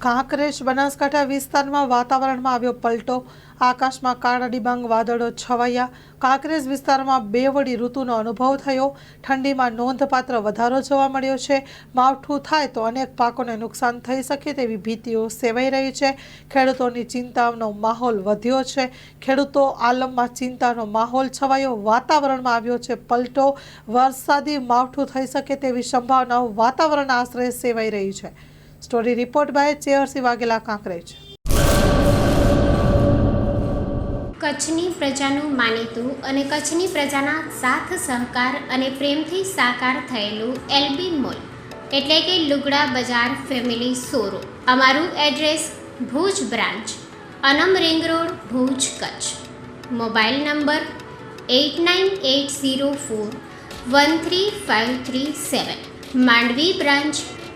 કાંકરેજ બનાસકાંઠા વિસ્તારમાં વાતાવરણમાં આવ્યો પલટો. આકાશમાં કાળા ડિબાંગ, વાદળો છવાયા. કાંકરેજ વિસ્તારમાં બે વડી ઋતુનો અનુભવ થયો. ઠંડીમાં નોંધપાત્ર વધારો જોવા મળ્યો છે. માવઠું થાય તો અનેક પાકોને નુકસાન થઈ શકે તેવી ભીતિઓ સેવાઈ રહી છે. ખેડૂતોની ચિંતાનો માહોલ વધ્યો છે. ખેડૂતો આલમમાં ચિંતાનો માહોલ છવાયો. વાતાવરણમાં આવ્યો છે પલટો. વરસાદી માવઠું થઈ શકે તેવી સંભાવનાઓ વાતાવરણ આશ્રય સેવાઈ રહી છે. Story report by Chehrasi Vaghela Kankrej કચ્છની પ્રજાનું માનીતું અને કચ્છની પ્રજાના સાથ સહકાર અને પ્રેમથી સાકાર થયેલું એલબી મોલ. એટલે કે લુગડા બજાર ફેમિલી સોરો અમારું address Bhuj branch, Anam ring road, Bhuj Kutch. Mobile number eight nine eight zero four one three five three seven. Mandvi branch